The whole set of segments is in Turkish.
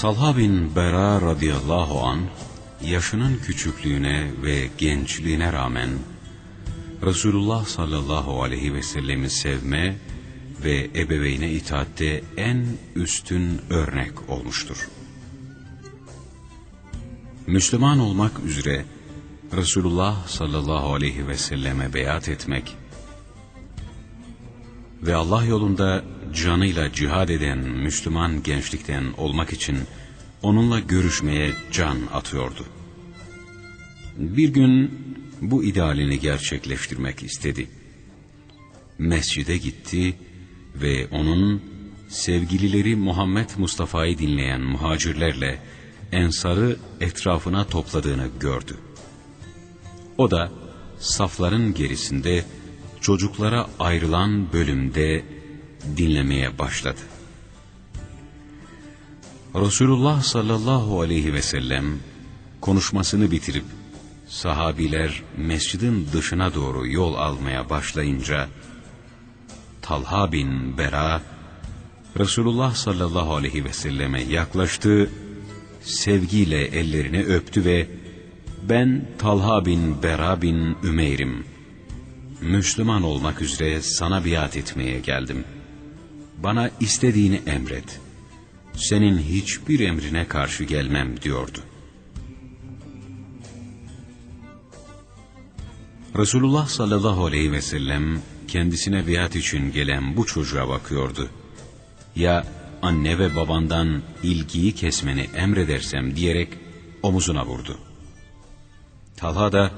Talha bin Bera radıyallahu an yaşının küçüklüğüne ve gençliğine rağmen Resulullah sallallahu aleyhi ve sellemi sevme ve ebeveyne itaatte en üstün örnek olmuştur. Müslüman olmak üzere Resulullah sallallahu aleyhi ve selleme beyat etmek ve Allah yolunda canıyla cihad eden Müslüman gençlikten olmak için onunla görüşmeye can atıyordu. Bir gün bu idealini gerçekleştirmek istedi. Mescide gitti ve onun sevgilileri Muhammed Mustafa'yı dinleyen muhacirlerle ensarı etrafına topladığını gördü. O da safların gerisinde çocuklara ayrılan bölümde dinlemeye başladı. Resulullah sallallahu aleyhi ve sellem konuşmasını bitirip sahabiler mescidin dışına doğru yol almaya başlayınca Talha bin Bera Resulullah sallallahu aleyhi ve selleme yaklaştı, sevgiyle ellerini öptü ve ben Talha bin Bera bin Ümeyr'im. Müslüman olmak üzere sana biat etmeye geldim. Bana istediğini emret. Senin hiçbir emrine karşı gelmem diyordu. Resulullah sallallahu aleyhi ve sellem kendisine biat için gelen bu çocuğa bakıyordu. Ya anne ve babandan ilgiyi kesmeni emredersem diyerek omuzuna vurdu. Talha da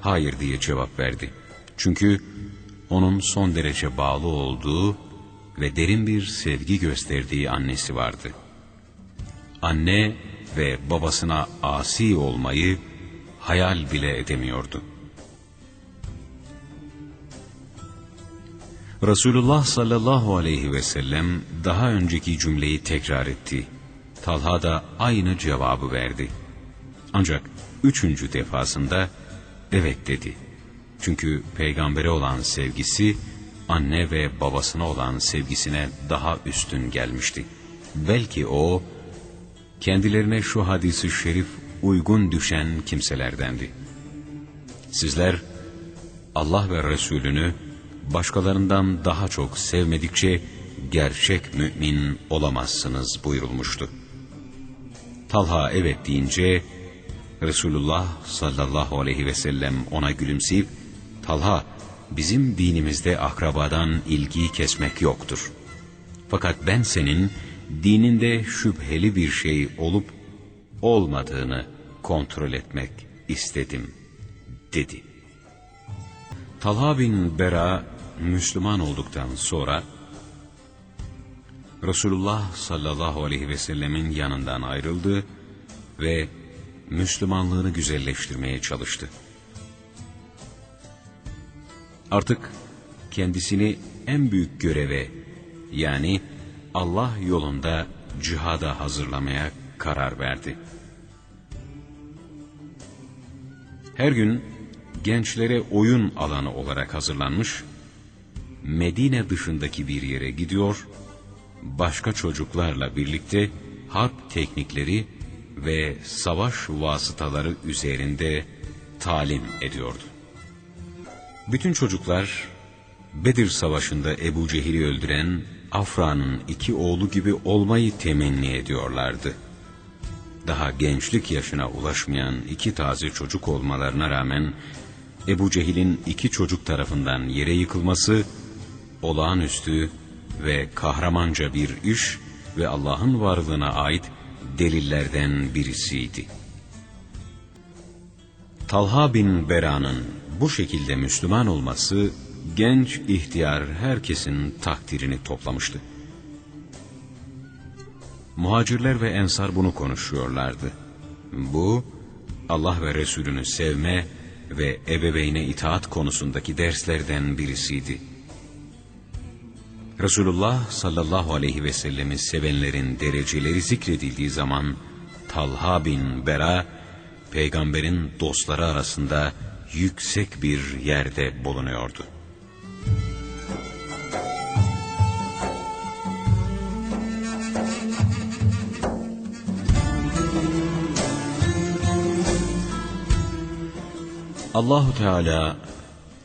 hayır diye cevap verdi. Çünkü onun son derece bağlı olduğu ve derin bir sevgi gösterdiği annesi vardı. Anne ve babasına asi olmayı hayal bile edemiyordu. Resulullah sallallahu aleyhi ve sellem daha önceki cümleyi tekrar etti. Talha da aynı cevabı verdi. Ancak üçüncü defasında evet dedi. Çünkü peygambere olan sevgisi anne ve babasına olan sevgisine daha üstün gelmişti. Belki o kendilerine şu hadisi şerif uygun düşen kimselerdendi. Sizler Allah ve Resulünü başkalarından daha çok sevmedikçe gerçek mümin olamazsınız buyurulmuştu. Talha evet deyince Resulullah sallallahu aleyhi ve sellem ona gülümseyip Talha bizim dinimizde akrabadan ilgiyi kesmek yoktur. Fakat ben senin dininde şüpheli bir şey olup olmadığını kontrol etmek istedim dedi. Talha bin Bera Müslüman olduktan sonra Resulullah sallallahu aleyhi ve sellemin yanından ayrıldı ve Müslümanlığını güzelleştirmeye çalıştı. Artık kendisini en büyük göreve yani Allah yolunda cihada hazırlamaya karar verdi. Her gün gençlere oyun alanı olarak hazırlanmış, Medine dışındaki bir yere gidiyor, başka çocuklarla birlikte harp teknikleri ve savaş vasıtaları üzerinde talim ediyordu. Bütün çocuklar Bedir Savaşı'nda Ebu Cehil'i öldüren Afra'nın iki oğlu gibi olmayı temenni ediyorlardı. Daha gençlik yaşına ulaşmayan iki taze çocuk olmalarına rağmen Ebu Cehil'in iki çocuk tarafından yere yıkılması olağanüstü ve kahramanca bir iş ve Allah'ın varlığına ait delillerden birisiydi. Talha bin Bera'nın bu şekilde Müslüman olması genç ihtiyar herkesin takdirini toplamıştı. Muhacirler ve ensar bunu konuşuyorlardı. Bu Allah ve Resulünü sevme ve ebeveyne itaat konusundaki derslerden birisiydi. Resulullah sallallahu aleyhi ve sellemi sevenlerin dereceleri zikredildiği zaman Talha bin Bera peygamberin dostları arasında yüksek bir yerde bulunuyordu. Allahu Teala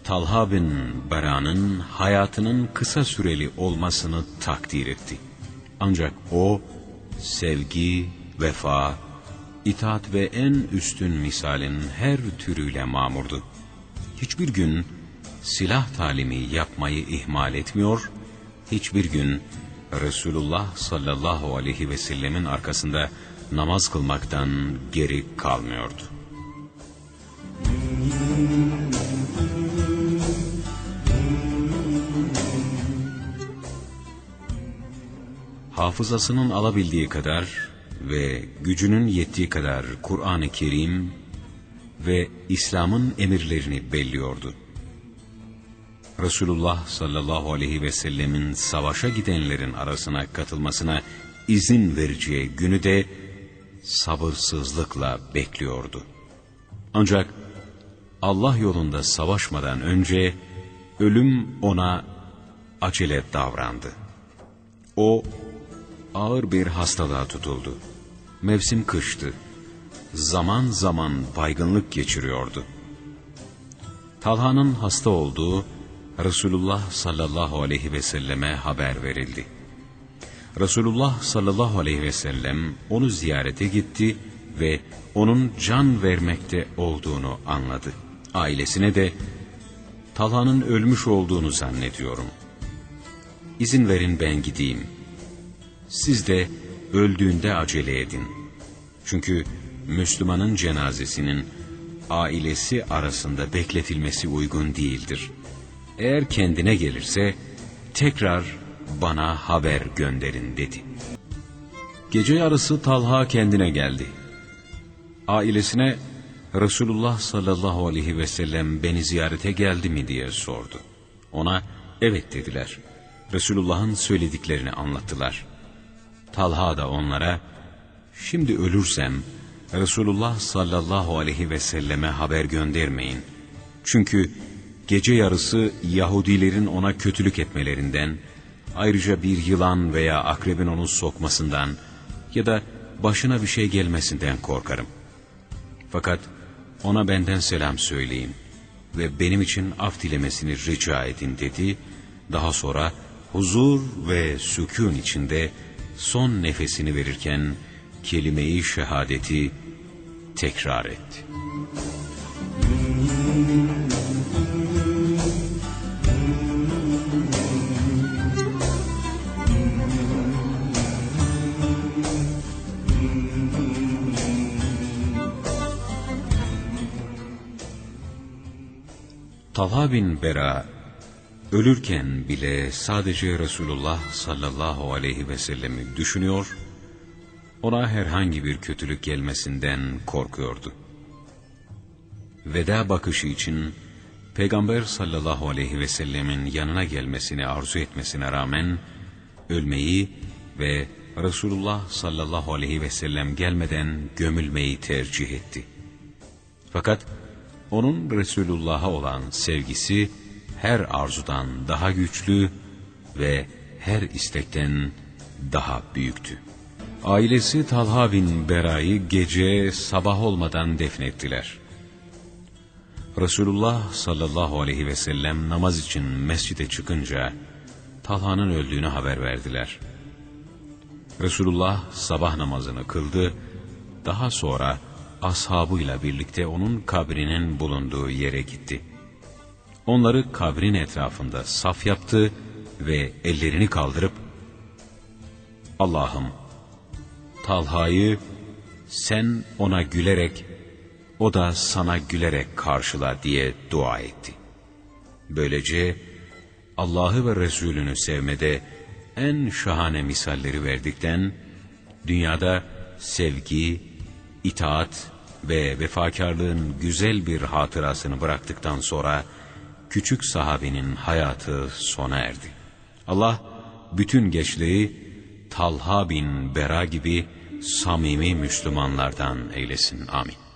Talha bin Bera'nın hayatının kısa süreli olmasını takdir etti. Ancak o sevgi, vefa, itaat ve en üstün misalin her türüyle mamurdu. Hiçbir gün silah talimi yapmayı ihmal etmiyor, hiçbir gün Resulullah sallallahu aleyhi ve sellemin arkasında namaz kılmaktan geri kalmıyordu. Hafızasının alabildiği kadar ve gücünün yettiği kadar Kur'an-ı Kerim ve İslam'ın emirlerini belliyordu. Resulullah sallallahu aleyhi ve sellemin savaşa gidenlerin arasına katılmasına izin vereceği günü de sabırsızlıkla bekliyordu. Ancak Allah yolunda savaşmadan önce ölüm ona acele davrandı. O ağır bir hastalığa tutuldu. Mevsim kıştı. Zaman zaman baygınlık geçiriyordu. Talha'nın hasta olduğu Resulullah sallallahu aleyhi ve selleme haber verildi. Resulullah sallallahu aleyhi ve sellem onu ziyarete gitti ve onun can vermekte olduğunu anladı. Ailesine de Talha'nın ölmüş olduğunu zannediyorum. İzin verin ben gideyim. Siz de öldüğünde acele edin. Çünkü Müslümanın cenazesinin ailesi arasında bekletilmesi uygun değildir. Eğer kendine gelirse tekrar bana haber gönderin dedi. Gece yarısı Talha kendine geldi. Ailesine Resulullah sallallahu aleyhi ve sellem beni ziyarete geldi mi diye sordu. Ona evet dediler. Resulullah'ın söylediklerini anlattılar. Talha da onlara, şimdi ölürsem Resulullah sallallahu aleyhi ve selleme haber göndermeyin. Çünkü gece yarısı Yahudilerin ona kötülük etmelerinden, ayrıca bir yılan veya akrebin onu sokmasından ya da başına bir şey gelmesinden korkarım. Fakat ona benden selam söyleyin ve benim için af dilemesini rica edin dedi. Daha sonra huzur ve sükun içinde son nefesini verirken kelimeyi şehadeti tekrar etti. Talha bin Bera ölürken bile sadece Resulullah sallallahu aleyhi ve sellemi düşünüyor, ona herhangi bir kötülük gelmesinden korkuyordu. Veda bakışı için Peygamber sallallahu aleyhi ve sellemin yanına gelmesini arzu etmesine rağmen ölmeyi ve Resulullah sallallahu aleyhi ve sellem gelmeden gömülmeyi tercih etti. Fakat onun Resulullah'a olan sevgisi her arzudan daha güçlü ve her istekten daha büyüktü. Ailesi Talha bin Bera'yı gece sabah olmadan defnettiler. Resulullah sallallahu aleyhi ve sellem namaz için mescide çıkınca Talha'nın öldüğünü haber verdiler. Resulullah sabah namazını kıldı, daha sonra ashabıyla birlikte onun kabrinin bulunduğu yere gitti. Onları kabrin etrafında saf yaptı ve ellerini kaldırıp Allah'ım Talha'yı sen ona gülerek o da sana gülerek karşıla diye dua etti. Böylece Allah'ı ve Resulünü sevmede en şahane misalleri verdikten dünyada sevgi, itaat ve vefakarlığın güzel bir hatırasını bıraktıktan sonra küçük sahabenin hayatı sona erdi. Allah bütün gençliği Talha bin Bera gibi samimi Müslümanlardan eylesin. Amin.